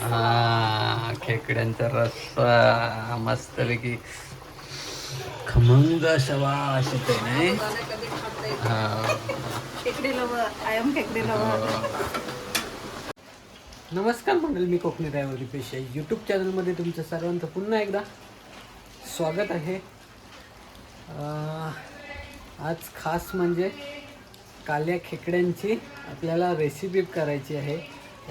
हा खेकड्यांचा रस्सा मस्तपैकी. खमंग शवा अशी ते नाही? हा. नमस्कार मंडळ मी कोकणी ड्रायव्हर रिपेश आहे. यूट्यूब चॅनलमध्ये तुमचं सर्वांचं पुन्हा एकदा स्वागत आहे. आज खास म्हणजे काल्या खेकड्यांची आपल्याला रेसिपी करायची आहे.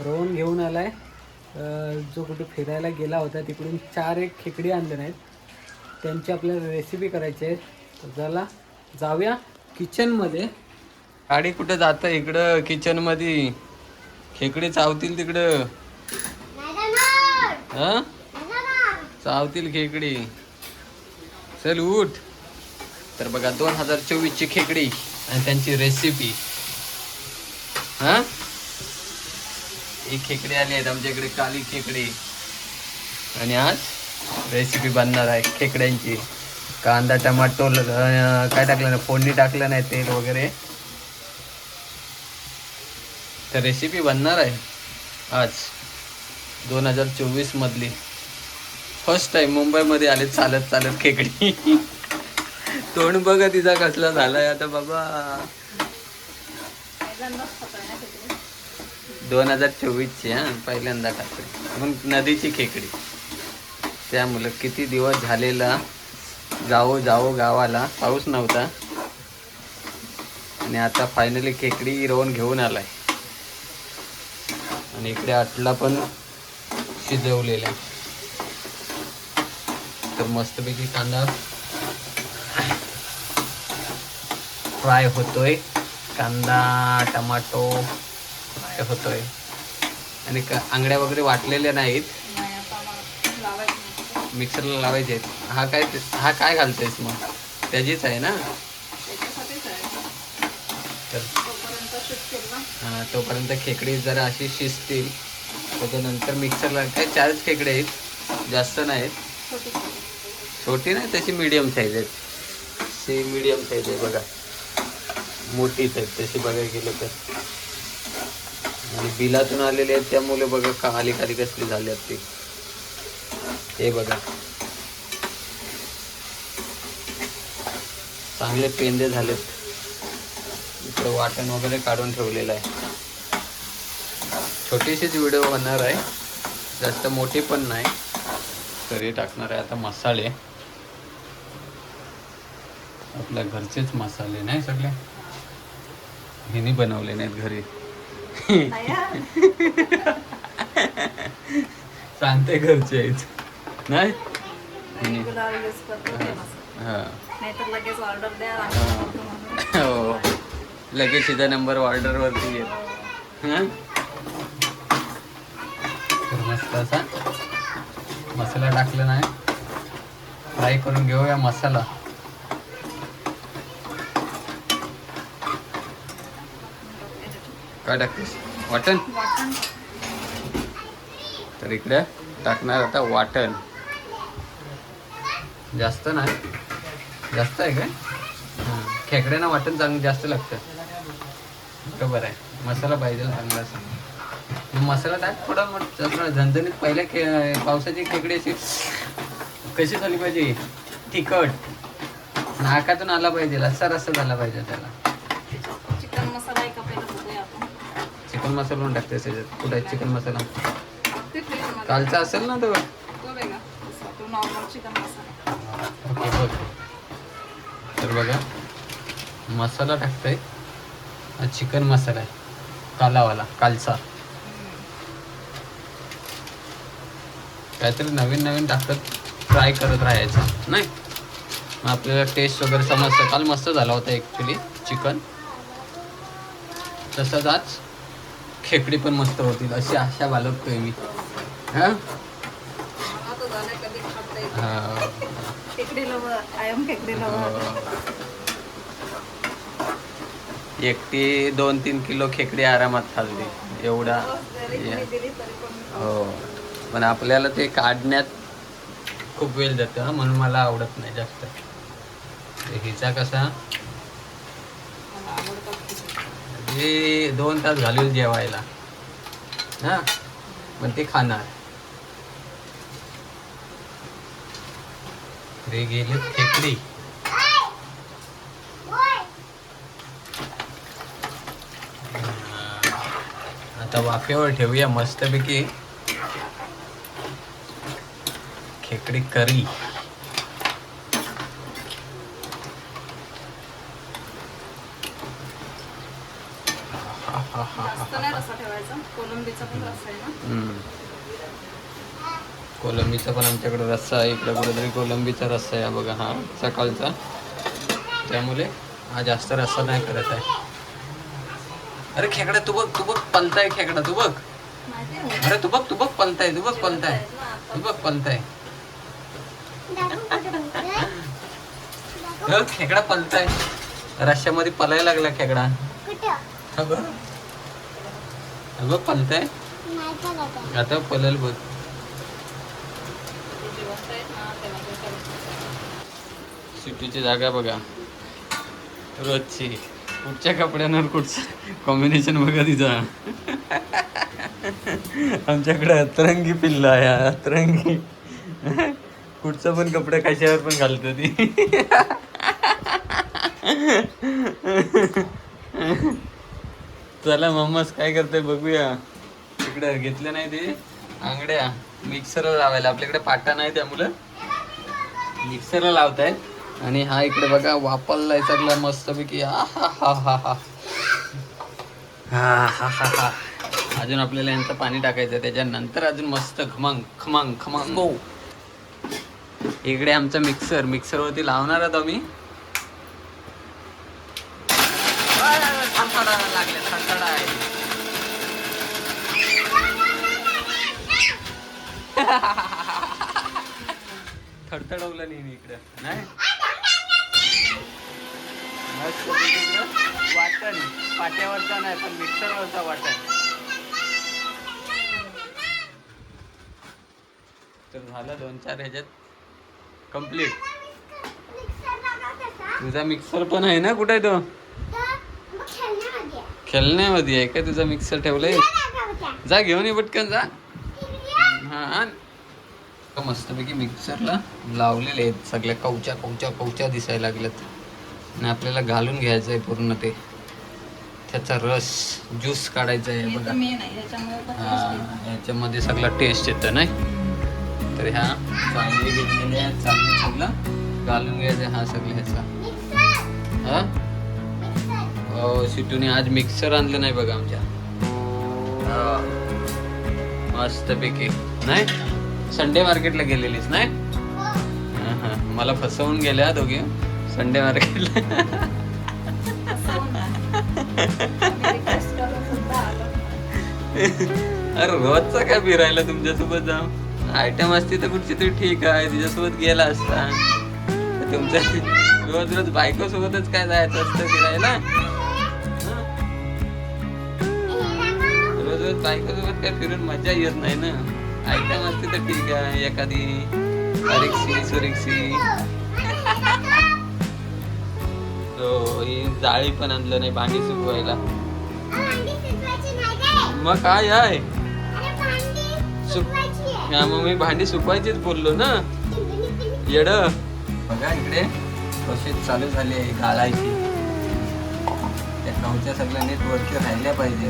रोवण घेऊन आलाय. आहे जो कुठे फिरायला गेला होता तिकडून चार एक खेकडी आणले नाहीत. त्यांची आपल्याला रेसिपी करायची आहे. तर चला जाऊया किचनमध्ये गाडी कुठं जातं इकडं? किचनमध्ये खेकडे चावतील तिकडं. हा? चावतील खेकडी. चल उठ. तर बघा दोन हजार चोवीस ची खेकडी आणि त्यांची रेसिपी हा? एक खेकडी आली आहेत आमच्याकडे काली खेकडी. आणि आज रेसिपी बनणार आहे खेकड्यांची. कांदा टमाटो काय टाकलं नाही फोडणी टाकलं नाही तेल वगैरे. तर रेसिपी बनणार आहे आज दोन हजार चोवीस मधली. फर्स्ट टाइम मुंबईमध्ये आले चालत चालत खेकडी. तोंड बघा तिचा कसला झालाय आता बाबा. दोन हजार चोवीसची हा पहिल्यांदा टाकते मग नदीची खेकडी. त्यामुळं किती दिवस झालेला जाओ जाओ गावाला पाऊस नव्हता. आणि आता फायनली खेकडी रोवून घेऊन आलाय. आणि इकडे आटला पण शिजवलेला तर मस्तपैकी कांदा फ्राय होतोय. कांदा टमाटो फ्राय होतोय. आणि का आंगड्या वगैरे वाटलेल्या नाहीत. मिक्सरला लावायचे आहेत. हा काय हा काय घालतोयस मग? त्याचीच आहे ना? तर हा, तोपर्यंत खेकडी जरा अशी शिजतील. त्याच्यानंतर मिक्सरला काय चारच खेकडे आहेत. जास्त नाहीत. छोटी नाही तशी मीडियम साईज आहेत. सी मीडियम साईज आहे बघा. मोठीच आहेत. तशी बघायला गेलं तर. आणि बिलातून आलेले आहेत त्यामुळे बघा काली काली कसली झाली आहेत ती. हे बघा. चांगले पेंदे झालेत. इकडे वाटण वगैरे काढून ठेवलेलं आहे. छोटीशीच व्हिडिओ होणार आहे. जास्त मोठी पण नाही. तरी टाकणार आहे आता मसाले. आपल्या घरचेच मसाले नाही सगळे? हिनी बनवले नाहीत घरी. सांगते घरचे आहेत नाही हिनी रेग्युलर यूज करतो ते मसाला. हा नाहीतर लगेच ऑर्डर द्या हा. आम्ही करतो म्हणून. हो लगेच सीधा नंबर ऑर्डरवरती येईल हं? तर मस्त असा मसाला टाकला नाही फ्राय करून घेऊया मसाला काय टाकतेस वाटण? तर इकडे टाकणार आता वाटण. जास्त नाही. जास्त आहे काय? हं. खेकड्यांना वाटण चांगलं जास्त लागतं. बरोबर आहे. मसाला पाहिजे चांगला मसाला टाक थोडा मग झणझणीत पहिल्या खे पावसाची खेकडी अशी कशी झाली पाहिजे? तिखट. नाकातून आला पाहिजे. रस्सा रस्सा झाला पाहिजे त्याला चिकन मसाला एक आपल्याला बघूया आपण चिकन मसाला पण टाकते त्याच्यात कुठे चिकन मसाला. कालचा असेल ना तो? तो वेगळा तो नॉर्मल चिकन मसाला. ओके बघ. तर बघा. मसाला टाकतोय. हा चिकन मसाला आहे. कालावाला कालचा. काहीतरी नवीन नवीन टाकत ट्राय करत राहायचं नाही? मग आपल्याला टेस्ट वगैरे समजतं. काल मस्त झाला होता ॲक्च्युली चिकन. तसंच आज खेकडी पण मस्त होतील अशी आशा बाळगतोय मी. हां? हां. एकटी दोन तीन किलो खेकडी आरामात खाल्ली एवढा हो. पण आपल्याला ते काढण्यात खूप वेळ जातो म्हणून मला आवडत नाही जास्त. हिचा कसा म्हणजे दोन तास घालून जेवायला. हा? पण ते खाणार. ते गेले खेकडी. आता वाफेवर ठेवूया मस्तपैकी. खेकडी करी. कोलंबीचा पण रसा आहे ना? हम्म. कोलंबीचा पण आमच्याकडे रस्सा आहे. इकडे कुठेतरी कोलंबीचा रस्सा आहे बघा हा सकाळचा. त्यामुळे हा जास्त रस्सा नाही करत आहे. अरे खेकडा तू बघ तू बघ पलताय खेकडा तू बघ. आहे? अरे तू बघ तू बघ पलताय तू बघ पलताय. तू बघ पलताय. खेकडा पलताय. रश्श्यामध्ये पलायला लागला खेकडा. बघ हा आहे आता पलल बघ. सुट्टीची जागा बघा. रोजची. कुठच्या कपड्यांवर कुठचं कॉम्बिनेशन बघा तिचा आमच्याकडे अतरंगी पिल्ला आहे अतरंगी. कुठचं पण कपडे कशावर पण घालतो ती. चला मम्माच काय करते बघूया. तिकडे घेतलं नाही ते आंगड्या. मिक्सरला लावायला. आपल्याकडे पाटा नाही त्यामुळं मिक्सरला लावतायत. आणि हा इकडे बघा वापरलाय सगळा मस्तपैकी. आ हा हा हा हा. हा हा हा हा. अजून आपल्याला यांचं पाणी टाकायचं त्याच्यानंतर अजून मस्त खमंग खमंग खमंग. गो इकडे आमचा मिक्सर. मिक्सरवरती लावणार आहोत आम्ही थरथडा लागले थरथडा आहे थडथडवलं नाही इकडं. नाही? वाटण. पाट्यावरचा नाही पण मिक्सरवरचा वाटण. तर झालं दोन चार ह्याच्यात. कंप्लीट तुझा मिक्सर पण आहे ना कुठे तो? खेळण्यामध्ये. आहे का तुझा मिक्सर ठेवलाय? जा घेऊन ये पटकन जा. हा. का मस्तपैकी मिक्सरला लावलेले आहेत सगळ्या कवच्या कवच्या कवच्या दिसायला लागल्यात. आणि आपल्याला घालून घ्यायचं आहे पूर्ण ते. त्याचा रस ज्यूस काढायचा आहे बघा. हा याच्यामध्ये सगळा टेस्ट येतं नाही? तर ह्या चांगली घेतलेल्या चांगलं सगळं घालून घ्यायचं हा सगळं ह्याचा. हा? हो सिटूने आज मिक्सर आणलं नाही बघा आमच्या. मस्तपैकी. नाही? संडे मार्केटला गेलेलीस नाही. मला फसवून गेल्या दोघे. संडे मार्केटला. अरे रोजचा काय फिरायला तुमच्यासोबत जाऊ? आयटम असती तर कुठची तरी ठीक आहे. तिच्यासोबत गेला असता. तुमच्या रोज रोज बायको सोबतच काय जायचं असतं फिरायला? रोज रोज बायको सोबत काय फिरून मजा येत नाही ना? ऐका मस्त तर ठीक आहे. एखादी रिक्षी सुरिक्षी हो जाळी पण आणलं नाही भांडी सुकवायला. मग काय आहे? सुक मग मी भांडी सुकवायचीच बोललो ना. येड. बघा इकडे प्रोसेस चालू झाली आहे त्या कवच्या सगळ्या नीट वरती राहिल्या पाहिजे.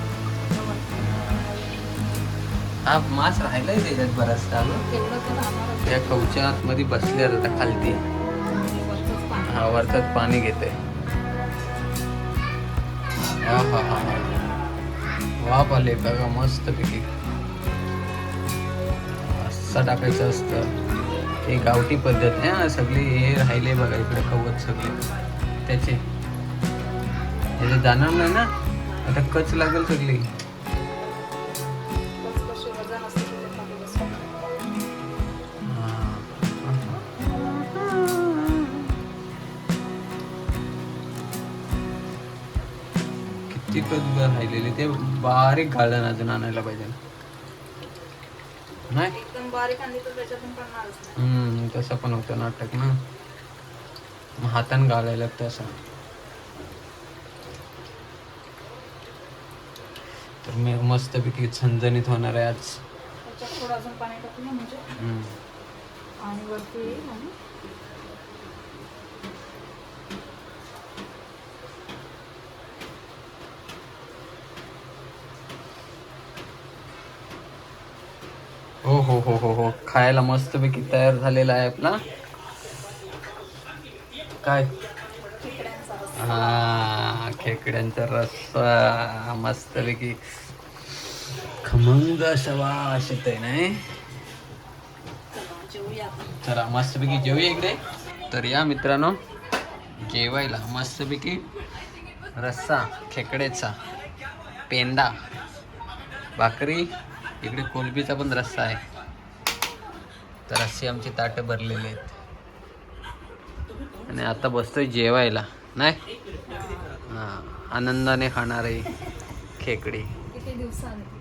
हा मास राहिलाय त्याच्यात बराचसा. त्या कवच्या आतमध्ये बसल्या आता खालती. पाणी हा वरतात पाणी घेते हा हा हा हा. वाफ बघा मस्त पैकी. असं टाकायचं असतं. हे गावठी पद्धत आहे सगळे हे राहिले बघा इकडे कवच सगळे. त्याचे. हे जाणार नाही ना? आता कच लागेल सगळी. एकच राहिलेली ते बारीक घालण अजून आणायला पाहिजे. नाही? एकदम बारीक आणली तर त्याच्यातून पडणारच नाही. हम्म तसं पण होतं नाटक ना. मग हातानं घालायला लागतं असं तर मी मस्तपैकी झणझणीत होणार आहे आज. त्याच्यात थोडं अजून पाणी टाकूया म्हणजे. हम्म. आणि वरती आणि हो हो हो हो हो. खायला मस्तपैकी तयार झालेला आहे आपला. काय? हा खेकड्यांचा रस्सा. मस्तपैकी. खमंग शवा वास आहे नाही? चला, चला मस्तपैकी जेवूया इकडे. तर या मित्रांनो जेवायला मस्तपैकी रस्सा खेकड्याचा पेंडा भाकरी इकडे कोलबीचा पण रस्सा आहे. तर अशी आमची ताटं भरलेली आहेत. आणि आता बसतोय जेवायला नाही? हां आनंदाने खाणार आहे खेकडी.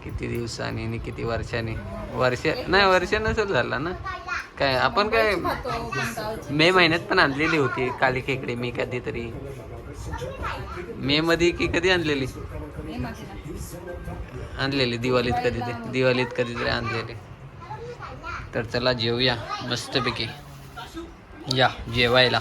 किती दिवसांनी? आणि किती वर्षांनी? वर्ष नाही वर्ष नसेल झाला ना? काय आपण काय मे महिन्यात पण आणलेली होती काली खेकडे मी कधीतरी. मे मध्ये की कधी आणलेली? आणलेली दिवाळीत कधीतरी दिवाळीत कधीतरी आणलेले. तर चला जेवूया मस्तपैकी. या जेवायला.